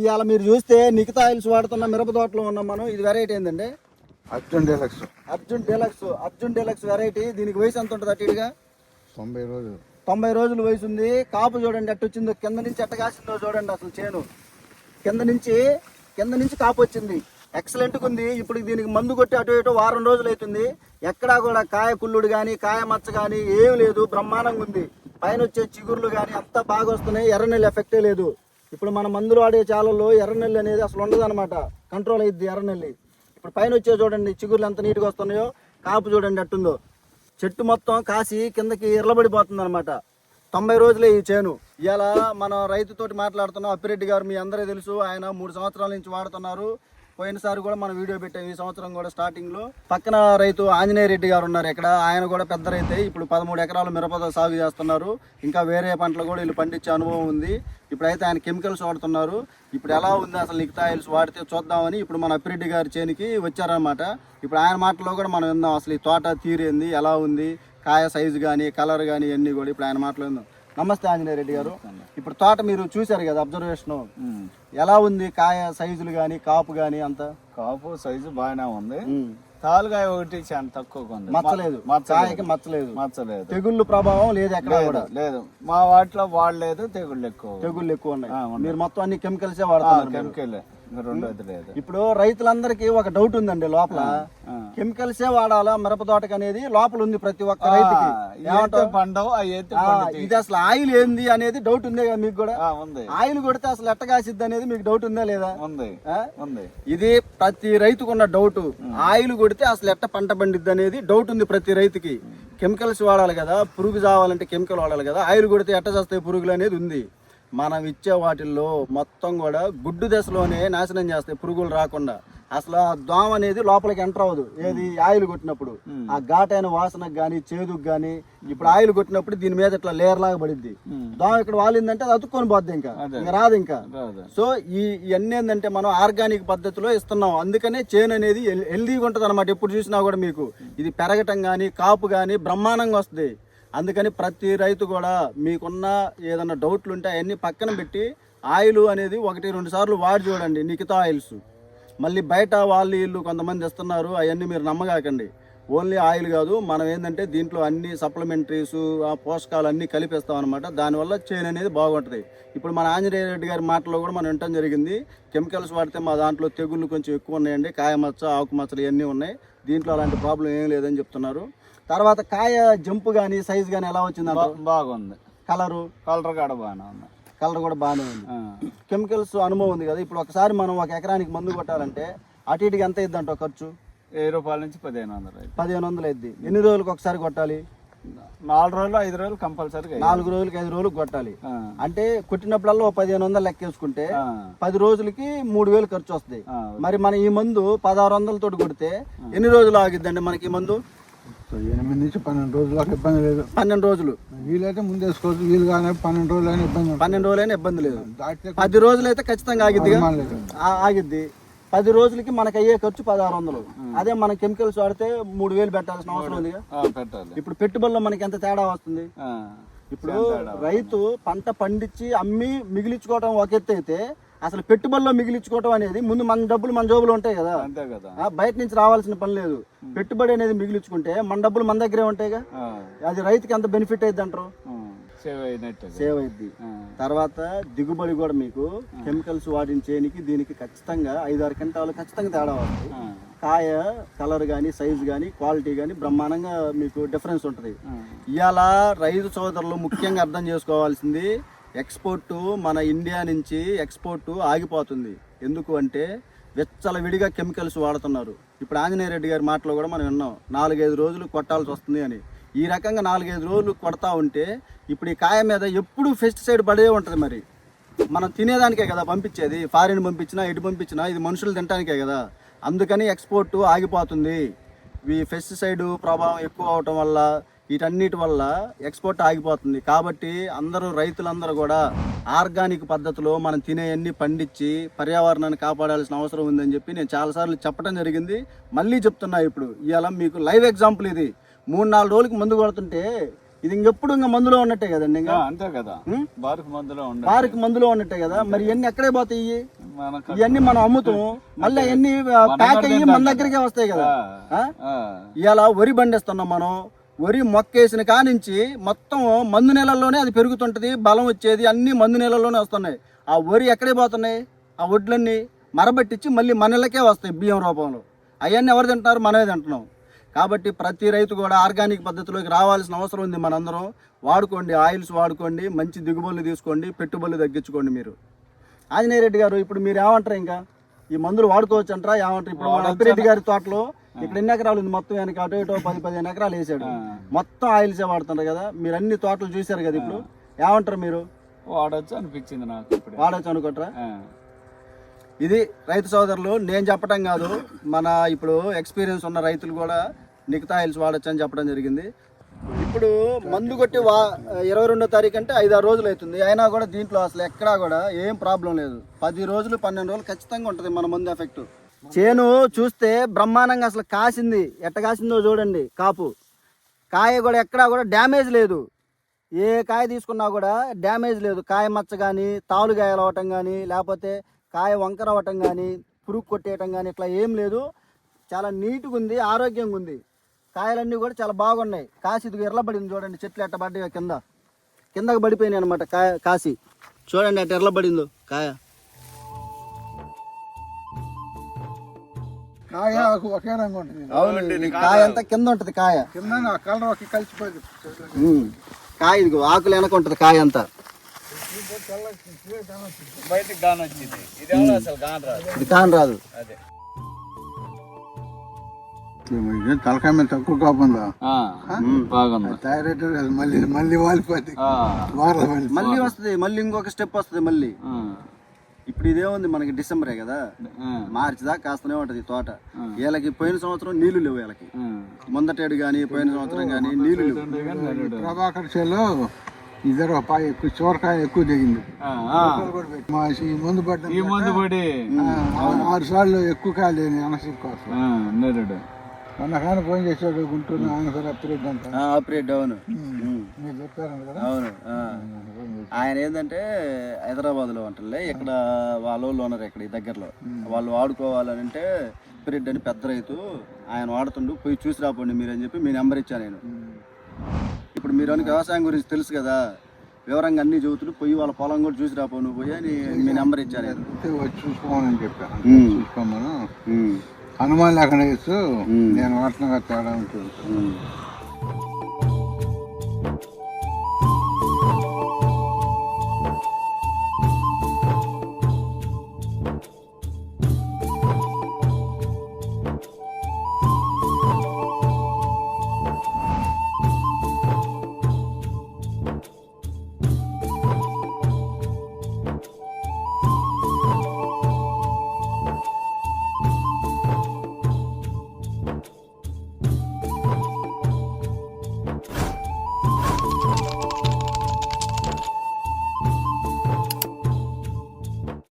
ఇవాళ మీరు చూస్తే నిఖితా ఆయిల్స్ వాడుతున్న మిరప తోటలో ఉన్నాం మనం ఇది వెరైటీ ఏంటండి Arjun deluxe. Arjun deluxe Arjun deluxe variety దీనికి వయసు ఎంత ఉంటుంది అటు ఇటుగా? తొంభై రోజులు. తొంభై రోజుల వయసు ఉంది. కాపు చూడండి ఎట్ట వచ్చిందో కింద నుంచి ఎట్ట కాసిందో చూడండి అసలు చేను. కింద నుంచి కింద నుంచి కాపు వచ్చింది. ఎక్సలెంట్గా ఉంది. ఇప్పుడు దీనికి మందు కొట్టి అటు ఇటు వారం రోజులు అవుతుంది. ఎక్కడా కూడా కాయ కుళ్ళుడు కానీ కాయ మచ్చ కానీ ఏం లేదు. బ్రహ్మాండంగా ఉంది. పైన వచ్చే చిగుర్లు కానీ అంతా బాగా వస్తున్నాయి. ఎర్రనెల్లి ఎఫెక్టే లేదు. ఇప్పుడు మన మందులు వాడే చాలల్లో ఎర్రనెల్లి అనేది అసలు ఉండదు అనమాట కంట్రోల్ అయ్యిద్ది ఎర్రనెల్లి. ఇప్పుడు పైన వచ్చే చూడండి చిగుర్లు ఎంత నీట్గా వస్తున్నాయో కాపు చూడండి అట్టుందో. చెట్టు మొత్తం కాసి కిందకి ఇరలబడిపోతుంది అనమాట తొంభై రోజులే ఈ చేను. ఇలా మనం రైతుతోటి మాట్లాడుతున్నాం అప్పిరెడ్డి గారు మీ అందరూ తెలుసు ఆయన మూడు సంవత్సరాల నుంచి వాడుతున్నారు. పోయినసారి కూడా మనం వీడియో పెట్టాం. ఈ సంవత్సరం కూడా స్టార్టింగ్లో పక్కన రైతు ఆంజనేయ రెడ్డి గారు ఉన్నారు ఇక్కడ. ఆయన కూడా పెద్ద రైతే ఇప్పుడు పదమూడు ఎకరాలు మిరప సాగు చేస్తున్నారు. ఇంకా వేరే పంటలు కూడా వీళ్ళు పండించే అనుభవం ఉంది. ఇప్పుడైతే ఆయన కెమికల్స్ వాడుతున్నారు. ఇప్పుడు ఎలా ఉంది అసలు నిక్తాయిల్స్ వాడితే చూద్దామని ఇప్పుడు మన అప్పిరెడ్డి గారి చేనికి వచ్చారనమాట ఇప్పుడు ఆయన మాటలో కూడా మనం విందాం. అసలు ఈ తోట తీరేంది ఎలా ఉంది? కాయ సైజు కానీ కలర్ కానీ ఇవన్నీ కూడా ఇప్పుడు ఆయన మాటలు విందాం. నమస్తే ఆంజనేయ రెడ్డి గారు. ఇప్పుడు తోట మీరు చూశారు కదా అబ్జర్వేషన్. ఎలా ఉంది కాయ సైజులు కానీ కాపు కానీ అంతా? కాపు సైజు బాగానే ఉంది. తాలుగాయ ఒకటి చాలా తక్కువగా ఉంది. మచ్చలేదు. కాయకి మచ్చలేదు. మచ్చలేదు. తెగుళ్ళు ప్రభావం లేదు ఎక్కడ కూడా. లేదు. మా వాటిలో వాడలేదు తెగుళ్ళు ఎక్కువ. తెగుళ్ళు ఎక్కువ ఉన్నాయి. మీరు మొత్తం అన్ని కెమికల్సే వాడుతున్నారు మీరు. కెమికల్. ఇప్పుడు రైతులందరికీ ఒక డౌట్ ఉందండి లోపల. కెమికల్సే వాడాలా? మిరప తోటకి అనేది లోపల ఉంది ప్రతి ఒక్క రైతుకి. ఇది అసలు ఆయిల్ ఏంది అనేది డౌట్ ఉందే కదా మీకు కూడా. ఆయిల్ కొడితే అసలు ఎట్ట కాసిద్ది అనేది మీకు డౌట్ ఉందా లేదా? ఉంది. ఇది ప్రతి రైతుకున్న డౌట్ ఆయిల్ కొడితే అసలు ఎట్ట పంట పండిద్ది అనేది డౌట్ ఉంది ప్రతి రైతుకి. కెమికల్స్ వాడాలి కదా పురుగు చావాలంటే కెమికల్ వాడాలి కదా ఆయిల్ కొడితే ఎట్ట చేస్తాయి పురుగులు అనేది ఉంది. మనం ఇచ్చే వాటిల్లో మొత్తం కూడా గుడ్డు దశలోనే నాశనం చేస్తాయి పురుగులు రాకుండా. అసలు ఆ దోమ అనేది లోపలికి ఎంటర్ అవ్వదు. ఏది ఆయిల్ కొట్టినప్పుడు. ఆ ఘాటైన వాసనకు కానీ చేదుకు కానీ ఇప్పుడు ఆయిల్ కొట్టినప్పుడు దీని మీద ఇట్లా లేయర్ లాగా పడిద్ది. దోమ ఇక్కడ వాలిందంటే అది అతుక్కొని పోద్ది ఇంకా. ఇంకా రాదు ఇంకా. సో ఈ ఇవన్నీ ఏంటంటే మనం ఆర్గానిక్ పద్ధతిలో ఇస్తున్నాం. అందుకనే చేను అనేది హెల్- హెల్దీగా ఉంటుంది అనమాట ఎప్పుడు చూసినా కూడా మీకు. ఇది పెరగటం కానీ కాపు కానీ బ్రహ్మాండంగా వస్తుంది. అందుకని ప్రతి రైతు కూడా మీకున్న ఏదన్నా డౌట్లు ఉంటే అవన్నీ పక్కన పెట్టి ఆయిల్ అనేది ఒకటి రెండు సార్లు వాడి చూడండి నిఖితా ఆయిల్స్. మళ్ళీ బయట వాళ్ళు వీళ్ళు కొంతమంది ఇస్తున్నారు అవన్నీ మీరు నమ్మగాకండి. ఓన్లీ ఆయిల్ కాదు మనం ఏంటంటే దీంట్లో అన్ని సప్లిమెంటరీస్ ఆ పోషకాలు అన్నీ కలిపిస్తాం అనమాట దానివల్ల చేను అనేది బాగుంటుంది. ఇప్పుడు మన ఆంజనేయ రెడ్డి గారి మాటలో కూడా మనం వినటం జరిగింది. కెమికల్స్ వాడితే మా దాంట్లో తెగుళ్ళు కొంచెం ఎక్కువ ఉన్నాయండి. కాయ మచ్చ ఆకు మచ్చలు ఇవన్నీ ఉన్నాయి. దీంట్లో అలాంటి ప్రాబ్లం ఏం లేదని చెప్తున్నారు. తర్వాత కాయ జంపు కానీ సైజ్ కానీ ఎలా వచ్చింది బాగుంది. కలరు? కలర్ కాడ బాగానే ఉంది. కలర్ కూడా బాగానే ఉంది. కెమికల్స్ అనుభవం ఉంది కదా? ఇప్పుడు ఒకసారి మనం ఒక ఎకరానికి మందు కొట్టాలంటే అటు ఇటుకి ఎంత ఇద్దంట ఖర్చు? వెయ్యి రూపాయల నుంచి పదిహేను వందలు పదిహేను వందలు అయింది ఎన్ని రోజులకు ఒకసారి కొట్టాలి? నాలుగు రోజులు ఐదు రోజులు కంపల్సరీగా నాలుగు రోజులకి ఐదు రోజులకు కొట్టాలి. అంటే కొట్టినప్పుడల్లా ఓ పదిహేను వందలు లెక్కేసుకుంటే పది రోజులకి మూడు వేలు ఖర్చు వస్తుంది మరి మన ఈ మందు పదహారు వందలతో కొడితే ఎన్ని రోజులు ఆగిద్దండి మనకి ఈ మందు? ఎనిమిది నుంచి పన్నెండు రోజులు దాకా ఇబ్బంది లేదు. పన్నెండు రోజులు. వీలైతే ముందు వేసుకోవచ్చు వీలు కానీ పన్నెండు రోజులు అయినా ఇబ్బంది. పన్నెండు రోజులైనా ఇబ్బంది లేదు. పది రోజులు అయితే ఖచ్చితంగా ఆగిద్దిగా అనుమానం లేదు. ఆ- ఆగిద్ది. పది రోజులకి మనకి అయ్యే ఖర్చు పదహారు వందలు. అదే మనం కెమికల్స్ వాడితే మూడు వేలు పెట్టాల్సిన అవసరం పెట్టాలి. ఇప్పుడు పెట్టుబడిలో మనకి ఎంత తేడా వస్తుంది. ఇప్పుడు రైతు పంట పండించి అమ్మి మిగిలించుకోవడం ఒక ఎత్తు అయితే అసలు పెట్టుబడిలో మిగిలించుకోవడం అనేది ముందు మన డబ్బులు మన జోబులు ఉంటాయి కదా అంతే కదా బయట నుంచి రావాల్సిన పని లేదు పెట్టుబడి అనేది మిగిలించుకుంటే మన డబ్బులు మన దగ్గరే ఉంటాయిగా. అది రైతుకి ఎంత బెనిఫిట్ అయింది అంటారు. సేవ్ అయినట్టు సేవ్ అయింది. తర్వాత దిగుబడి కూడా మీకు కెమికల్స్ వాడిన చేయనికి దీనికి ఖచ్చితంగా ఐదారు క్వింటాలు ఖచ్చితంగా తేడా వస్తుంది. కాయ కలర్ కానీ సైజ్ కానీ క్వాలిటీ కానీ బ్రహ్మాండంగా మీకు డిఫరెన్స్ ఉంటుంది. ఇవాళ రైతు సోదరులు ముఖ్యంగా అర్థం చేసుకోవాల్సింది ఎక్స్పోర్టు మన ఇండియా నుంచి ఎక్స్పోర్టు ఆగిపోతుంది. ఎందుకు అంటే విచ్చలవిడిగా కెమికల్స్ వాడుతున్నారు. ఇప్పుడు ఆంజనేయ రెడ్డి గారి మాటలో కూడా మనం విన్నాం నాలుగైదు రోజులు కొట్టాల్సి వస్తుంది అని. ఈ రకంగా నాలుగైదు రోజులు కొడతా ఉంటే ఇప్పుడు ఈ కాయ మీద ఎప్పుడు పెస్టిసైడ్ పడే ఉంటుంది మరి. మనం తినేదానికే కదా పంపించేది ఫారిన్ పంపించినా ఎటు పంపించినా ఇది మనుషులు తినడానికే కదా. అందుకని ఎక్స్పోర్ట్ ఆగిపోతుంది. ఈ పెస్టిసైడ్ ప్రభావం ఎక్కువ అవటం వల్ల వీటన్నిటి వల్ల ఎక్స్పోర్ట్ ఆగిపోతుంది. కాబట్టి అందరూ రైతులందరూ కూడా ఆర్గానిక్ పద్ధతిలో మనం తినేవన్నీ పండించి పర్యావరణాన్ని కాపాడాల్సిన అవసరం ఉందని చెప్పి నేను చాలాసార్లు చెప్పడం జరిగింది. మళ్ళీ చెప్తున్నా ఇప్పుడు ఇవాళ మీకు లైవ్ ఎగ్జాంపుల్ ఇది. మూడు నాలుగు రోజులకి ముందు కొడుతుంటే ఇది ఇంకెప్పుడు ఇంకా మందులో ఉన్నట్టే కదండి ఇంకా? అంతే కదా? బారుకు మందులో ఉండ వారికి మందులో ఉన్నట్టే కదా? మరి ఇవన్నీ ఎక్కడే పోతాయి? ఇవన్నీ మనం అమ్ముతాం. మళ్ళీ అవన్నీ ప్యాక్ అయ్యి మన దగ్గరికే వస్తాయి కదా? ఇలా వరి పండిస్తున్నాం మనం. వరి మొక్కేసిన కానించి మొత్తం మందు నెలల్లోనే అది పెరుగుతుంటది బలం వచ్చేది అన్ని మందు నెలల్లోనే వస్తున్నాయి. ఆ వరి ఎక్కడే పోతున్నాయి? ఆ వడ్లన్నీ మరబట్టించి మళ్ళీ మనలకే వస్తాయి బియ్యం రూపంలో. అవన్నీ ఎవరు తింటున్నారు? మనమే తింటున్నాం. కాబట్టి ప్రతి రైతు కూడా ఆర్గానిక్ పద్ధతిలోకి రావాల్సిన అవసరం ఉంది మనందరం. వాడుకోండి ఆయిల్స్ వాడుకోండి మంచి దిగుబడులు తీసుకోండి పెట్టుబడులు తగ్గించుకోండి మీరు. ఆంజనేయ రెడ్డి గారు ఇప్పుడు మీరు ఏమంటారు ఇంకా? ఈ మందులు వాడుకోవచ్చు అంటారా ఏమంటారు? ఇప్పుడు అప్పిరెడ్డి గారి తోటలో ఇక్కడ ఎన్ని ఎకరాలు ఉంది మొత్తం వెనక అటు ఇటు పది పదిహేను ఎకరాలు వేసాడు. మొత్తం ఆయిల్సే వాడుతున్నారు కదా? మీరు అన్ని తోటలు చూశారు కదా ఇప్పుడు? ఏమంటారు మీరు? వాడొచ్చు అనిపించింది నాకు వాడచ్చు అనుకుంటారా? ఇది రైతు సోదరులు నేను చెప్పడం కాదు. మన ఇప్పుడు ఎక్స్పీరియన్స్ ఉన్న రైతులు కూడా నిఖితా ఆయిల్స్ వాడచ్చు అని చెప్పడం జరిగింది. ఇప్పుడు మందు కొట్టి వా ఇరవై రెండో తారీఖు అంటే ఐదారు రోజులు అవుతుంది. అయినా కూడా దీంట్లో అసలు ఎక్కడా కూడా ఏం ప్రాబ్లం లేదు. పది రోజులు పన్నెండు రోజులు ఖచ్చితంగా ఉంటుంది మన మందు ఎఫెక్ట్. చేను చూస్తే బ్రహ్మాండంగా అసలు కాసింది. ఎట్ట కాసిందో చూడండి కాపు. కాయ కూడా ఎక్కడా కూడా డ్యామేజ్ లేదు. ఏ కాయ తీసుకున్నా కూడా డ్యామేజ్ లేదు. కాయ మచ్చ కానీ తాలు కాయలు అవ్వటం కానీ లేకపోతే కాయ వంకర అవ్వటం కానీ పురుగు కొట్టేయటం కానీ ఇట్లా ఏం లేదు. చాలా నీట్గా ఉంది ఆరోగ్యంగా ఉంది. కాయలన్నీ కూడా చాలా బాగున్నాయి. కాసి ఇది ఎర్రబడింది చూడండి చెట్లు ఎట్ట పడ్డాయో కింద. కిందకి పడిపోయినాయి అనమాట కాయ కాసి. చూడండి అట్ట ఎర్రబడిందో కాయ. కాయ ఆకు ఒకే రంగు ఉంటుంది. అవును ఈ కాయ. అంతా కింద ఉంటుంది కాయ. కింద ఆ కలర్ ఒక కలిసిపోయింది. ఉమ్. కాయ ఇదిగో ఆకులు వెనక ఉంటుంది కాయ అంతా. బయటకు గాని వచ్చింది. ఇది ఎవరు అసలు గాని రాదు? ఇది కాని రాదు. అదే. ఇదేం తలకాయ మీద తక్కువ కాపుందా ఆ, బాగుంది థైరాయిడ్ మళ్ళీ మళ్ళీ వారాలు మళ్ళీ. మళ్ళీ వస్తుంది మళ్ళీ ఇంకొక స్టెప్ వస్తుంది మళ్ళీ. ఇప్పుడు ఇదేముంది మనకి డిసెంబరే కదా. మార్చి దాకా కాస్తూనే ఉంటది తోట. వీళ్ళకి పోయిన సంవత్సరం నీళ్ళు లేవు వీళ్ళకి. ముందటేడు కానీ పోయిన సంవత్సరం కానీ నీళ్ళు లేవు. ప్రభాకర్ చేలో ఇద్దరు పాయ ఎక్కువ చోరకాయ ఎక్కువ దిగింది ఆ, ఆ. మా ఈ ముందు పడ్డ ఈ మందు పడి. ఆరు సార్లు ఎక్కువ కాలేదు అనసరి కోసం. మొన్న కానీ ఫోన్ చేశాడు గుంటూరు ఆనసరి అప్పిరెడ్డి అంట. ఆపరేట్ అవును. మీరు చెప్పారు కదా? అవును. ఆయన ఏంటంటే హైదరాబాద్లో ఉంటుందిలే ఇక్కడ వాళ్ళ ఉన్నారు ఇక్కడ ఈ దగ్గరలో. వాళ్ళు వాడుకోవాలని అంటే పిరెడ్ అని పెద్ద రైతు ఆయన వాడుతుండు పోయి చూసి రాపోండి మీరు అని చెప్పి మీ నెంబర్ ఇచ్చా నేను. ఇప్పుడు మీరు అనికి వ్యవసాయం గురించి తెలుసు కదా వివరంగా అన్ని చెబుతుండు పోయి వాళ్ళ పొలం కూడా చూసి రాపో నువ్వు పోయి అని మీ నెంబర్ ఇచ్చా నేను అయితే వచ్చి చూసుకోమని చెప్పాను. చూసుకోమను. ఉమ్. హనుమాన్ లేకుండా ఇస్తూ. నేను వాడుతున్నా తేడా ఉంటుంది.